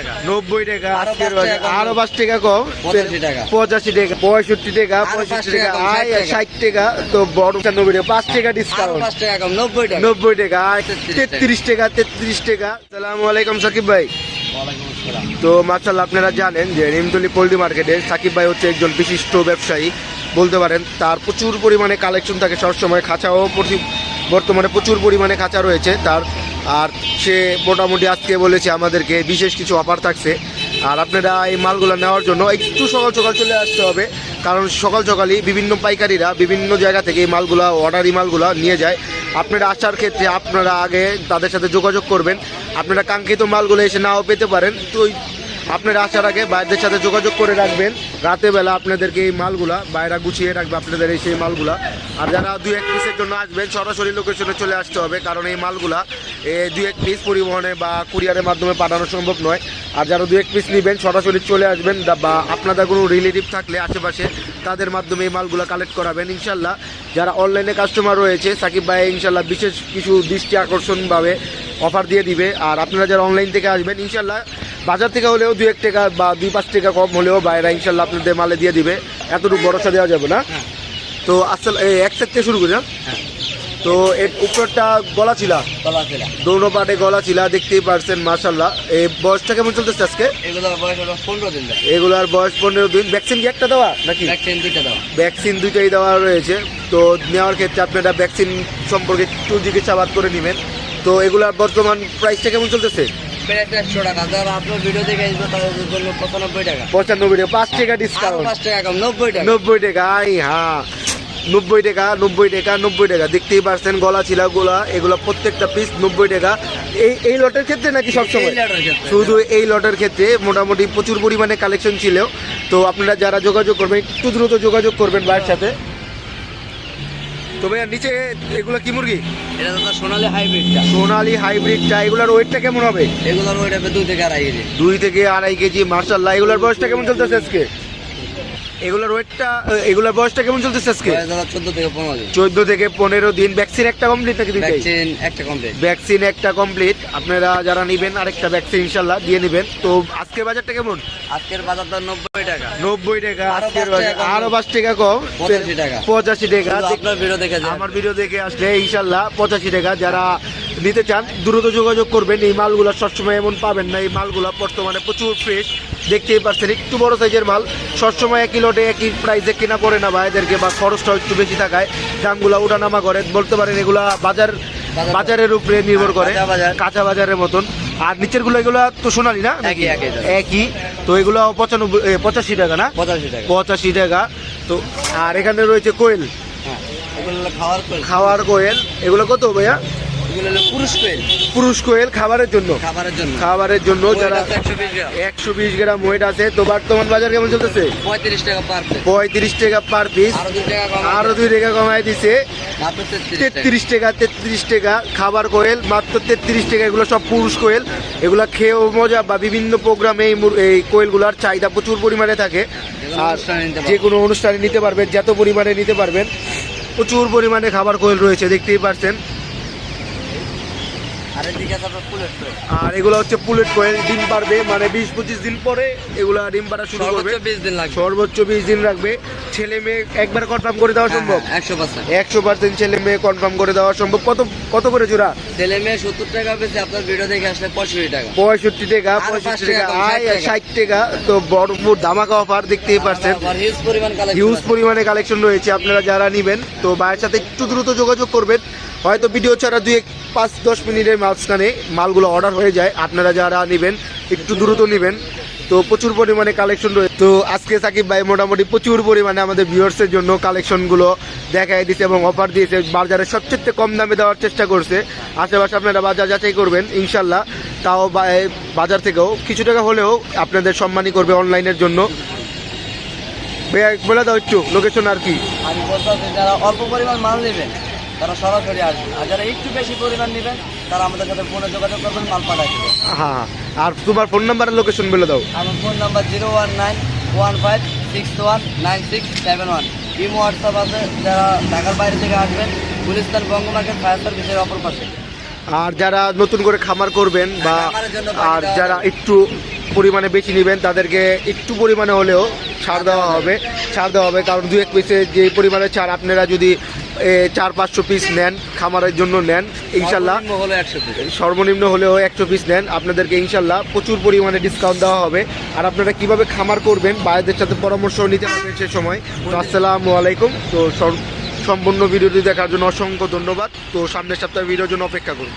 টাকা। নব্বই টাকা আজকের বাজার। আরও পাঁচ টাকা কম। পঁচাশি টাকা। পঁয়ষট্টি টাকা পঁয়ষট্টি টাকা আয় ষাট টাকা। তো বড় নব্বই টাকা পাঁচ টাকা ডিসকাউন্ট নব্বই টাকা। নব্বই টাকা আয় তেত্রিশ তেত্রিশ টাকা তেত্রিশ টাকা। সালামু আলাইকুম সাকিব ভাই। তো মার্শাল্লাহ আপনারা জানেন যে নিমতলি পোল্ট্রি মার্কেটে সাকিব ভাই হচ্ছে একজন বিশিষ্ট ব্যবসায়ী। বলতে পারেন তার প্রচুর পরিমাণে কালেকশন থাকে সবসময় খাঁচাও বর্তমানে প্রচুর পরিমাণে খাঁচা রয়েছে। তার আর সে মোটামুটি আজকে বলেছে আমাদেরকে বিশেষ কিছু অফার থাকছে। আর আপনারা এই মালগুলো নেওয়ার জন্য একটু সকাল সকাল চলে আসতে হবে। কারণ সকাল সকালই বিভিন্ন পাইকারিরা বিভিন্ন জায়গা থেকে এই মালগুলো অর্ডারি মালগুলো নিয়ে যায়। আপনারা আসার ক্ষেত্রে আপনারা আগে তাদের সাথে যোগাযোগ করবেন। আপনারা কাঙ্ক্ষিত মালগুলো এসে নাও পেতে পারেন। তো আপনারা আসার আগে বাইরের সাথে যোগাযোগ করে রাখবেন। রাতে বেলা আপনাদেরকে এই মালগুলা বাইরে গুছিয়ে রাখবে আপনাদের এই সেই মালগুলা। আর যারা দুই এক পিসের জন্য আসবেন, সরাসরি লোকেশনে চলে আসতে হবে, কারণ এই মালগুলা দুই এক পিস পরিবহনে বা কুরিয়ারের মাধ্যমে পাঠানো সম্ভব নয়। আর যারা দু এক পিস নেবেন, সরাসরি চলে আসবেন বা আপনাদের কোনো রিলেটিভ থাকলে আশেপাশে, তাদের মাধ্যমে এই মালগুলা কালেক্ট করাবেন। ইনশাল্লাহ যারা অনলাইনে কাস্টমার রয়েছে, সাকিব ভাই ইনশাল্লাহ বিশেষ কিছু দৃষ্টি আকর্ষণভাবে অফার দিয়ে দিবে। আর আপনারা যারা অনলাইন থেকে আসবেন ইনশাল্লাহ বাজার থেকে হলেও দু এক টাকা বা দুই পাঁচ টাকা কম হলেও বাইরে ইনশাল্লাহ আপনাদের মালে দিয়ে দিবে। এতটুকু ভরসা দেওয়া যাবে না। হ্যাঁ। তো আসল এই এক সেট থেকে শুরু করি না হ্যাঁ। তো এর উপরটা গলা ছিল দৌড়ো পাটে গলা ছিল দেখতেই পারছেন মার্শাল্লাহ এই বয়সটা কেমন চলতেছে আজকে? এগুলোর বয়স পনেরো দিন ধরে। এগুলার বয়স পনেরো দিন। ভ্যাকসিন কি একটা দেওয়া নাকি? ভ্যাকসিন দুইটাই দেওয়া রয়েছে। তো নেওয়ার ক্ষেত্রে আপনারা ভ্যাকসিন সম্পর্কে একটু জিজ্ঞাসাবাদ করে নেবেন। তো এগুলার বর্তমান প্রাইসটা কেমন চলতেছে? প্রায় চারশো টাকা। যারা আপনার ভিডিও দেখে আসবে তাদের জন্য পঁচানব্বই টাকা। পঁচানব্বই টাকা পাঁচ টাকা ডিসকাউন্ট পাঁচ টাকা কম নব্বই টাকা। নব্বই টাকা আই হ্যাঁ নব্বই টাকা নব্বই টাকা নব্বই টাকা। দেখতেই পারছেন গলা ছিলা গোলা এগুলো প্রত্যেকটা পিস নব্বই টাকা। এই এই লটের ক্ষেত্রে নাকি সবসময় শুধু এই লটের ক্ষেত্রে মোটামুটি প্রচুর পরিমাণে কালেকশন ছিল। তো আপনারা যারা যোগাযোগ করবেন একটু দ্রুত যোগাযোগ করবেন ভাইয়ের সাথে। তো ভাইয়া নিচে এগুলো কি মুরগি? এটা তো সোনালি হাইব্রিডটা সোনালি হাইব্রিডটা এগুলোর ওয়েটটা কেমন হবে? এগুলোর হবে দুই থেকে আড়াই কেজি। দুই থেকে আড়াই কেজি মার্শাল্লাহ এগুলোর বয়সটা কেমন চলতেছে আজকে? এগুলোর ওয়েটটা এগুলোর বয়সটা কেমন চলতেছে আজকে? চোদ্দ থেকে পনেরো দিন। চোদ্দ থেকে পনেরো দিন। ভ্যাকসিন একটা কমপ্লিট নাকি দুইটাই? ভ্যাকসিন একটা কমপ্লিট ভ্যাকসিন একটা কমপ্লিট আপনারা যারা নেবেন আরেকটা ভ্যাকসিন ইনশাল্লাহ দিয়ে নেবেন। তো আজকের বাজারটা কেমন? আজকের বাজার দর নব্বই টাকা। নব্বই টাকা আজকের বাজার। আরও পাঁচ টাকা কম। পঁচাশি টাকা। পঁচাশি টাকা। আপনার ভিডিও দেখে আমার ভিডিও দেখে আসলে ইনশাল্লাহ পঁচাশি টাকা। যারা নিতে চান দ্রুত যোগাযোগ করবেন। এই মালগুলো সবসময় এমন পাবেন না। এই মালগুলো বর্তমানে প্রচুর ফ্রেশ দেখতেই পাচ্ছেন একটু বড় সাইজের মাল। সবসময় একই লটে একই প্রাইসে কেনা পড়ে না ভাইদেরকে বা খরচটাও একটু বেশি থাকায়। দামগুলো ওঠানামা করে। বলতে পারেন এগুলা বাজার বাজার- বাজারের উপরে নির্ভর করে। কাঁচা বাজারের মতন। আর নিচেরগুলো এগুলো তো সোনালি না? একই, তো এগুলো পঁচানব্বই পঁচাশি টাকা না? পঁচাশি টাকা। পঁচাশি টাকা। তো আর এখানে রয়েছে কোয়েল। হ্যাঁ কোয়েল। খাওয়ার কোয়েল। এগুলো কত ভাইয়া? এগুলো হলো পুরুষ কোয়েল। পুরুষ কোয়েল খাবারের জন্য। খাবারের জন্য। খাবারের জন্য যারা একশো বিশ গ্রাম। ওয়েট আছে তো বর্তমান বাজার কেমন চলতেছে? পঁয়ত্রিশ টাকা পার পিস পঁয়ত্রিশ টাকা পার পিস আরও দুই টাকা কমায় দিছে। তেত্রিশ টাকা। তেত্রিশ টাকা খাবার কোয়েল মাত্র তেত্রিশ টাকা এগুলো সব পুরুষ কোয়েল। এগুলো খেয়েও মজা বা বিভিন্ন প্রোগ্রামে এই কোয়েলগুলোর চাহিদা প্রচুর পরিমাণে থাকে। আর যে কোনো অনুষ্ঠানে নিতে পারবেন যত পরিমাণে নিতে পারবেন প্রচুর পরিমাণে খাবার কোয়েল রয়েছে দেখতেই পারছেন। আর এগুলো হচ্ছে পুলেট কোয়েল ডিম পারবে মানে বিশ পঁচিশ দিন পরে এগুলা ডিম পাড়া শুরু করবে। সর্বোচ্চ বিশ দিন লাগবে। রাখবে ছেলে মেয়ে একবার কনফার্ম করে দেওয়া সম্ভব? একশো পার্সেন্ট একশো পার্সেন্ট ছেলে মেয়ে কনফার্ম করে দেওয়া সম্ভব। কত কত করে জোড়া? ছেলে মেয়ে সত্তর টাকা বেশি আপনার ভিডিও দেখে আসলে পঁয়ষট্টি টাকা। পঁয়ষট্টি টাকা পঁয়ষট্টি টাকা আয় ষাট টাকা। তো বড় ধামাকা অফার দেখতেই পারছেন হিউজ হিউজ পরিমাণে কালেকশন রয়েছে আপনারা যারা নেবেন। তো ভাইয়ের সাথে একটু দ্রুত যোগাযোগ করবেন। হয়তো ভিডিও ছাড়া দুই এক পাঁচ দশ মিনিটের মাঝখানে মালগুলো অর্ডার হয়ে যায়। আপনারা যারা নেবেন, একটু দ্রুত নেবেন। তো প্রচুর পরিমাণে কালেকশন রয়েছে। তো আজকে সাকিব ভাই মোটামুটি প্রচুর পরিমাণে আমাদের ভিউয়ার্সের জন্য কালেকশনগুলো দেখাই দিয়েছে এবং অফার দিয়েছে। বাজারে সবচেয়ে কম দামে দেওয়ার চেষ্টা করছে। আশেপাশে আপনারা বাজার যাচাই করবেন ইনশাল্লাহ তাও বাজার থেকেও কিছু টাকা হলেও আপনাদের সম্মানই করবে অনলাইনের জন্য। বলে দাও একটু লোকেশন আর কি। যারা অল্প পরিমাণ মাল নেবেন তারা সরাসরি আসবে। আর যারা একটু বেশি পরিমাণ নেবেন তারা আমাদের সাথে ফোনে যোগাযোগ করবেন মাল পাঠাই দেবেন। হ্যাঁ আর তোমার ফোন নাম্বারের লোকেশন বলে দাও। আমার phone number zero one nine one five six one nine six seven one. Imo WhatsApp আছে যারা ঢাকার বাইরে থেকে আসবেন গুলিস্তান বঙ্গ মার্কেট ফায়ার সার্ভিসের অপর পাশে। আর যারা নতুন করে খামার করবেন বা জন্য বাকি আর যারা একটু পরিমাণে বেশি নেবেন তাদেরকে একটু পরিমাণে হলেও ছাড় দেওয়া হবে ছাড় দেওয়া হবে কারণ দু এক পিসে যে পরিমাণে ছাড় আপনারা যদি এ, চার পাঁচশো পিস নেন খামারের জন্য নেন ইনশাল্লাহ। সর্বনিম্ন হলেও একশো পিস নেন আপনাদেরকে ইনশাল্লাহ প্রচুর পরিমাণে ডিসকাউন্ট দেওয়া হবে। আর আপনারা কীভাবে খামার করবেন বাইরের সাথে পরামর্শ নিতে পারবেন সে সময়। তো আসসালামু আলাইকুম। তো সম্পূর্ণ ভিডিওটি দেখার জন্য অসংখ্য ধন্যবাদ। তো সামনের সপ্তাহে ভিডিওর জন্য অপেক্ষা করুন।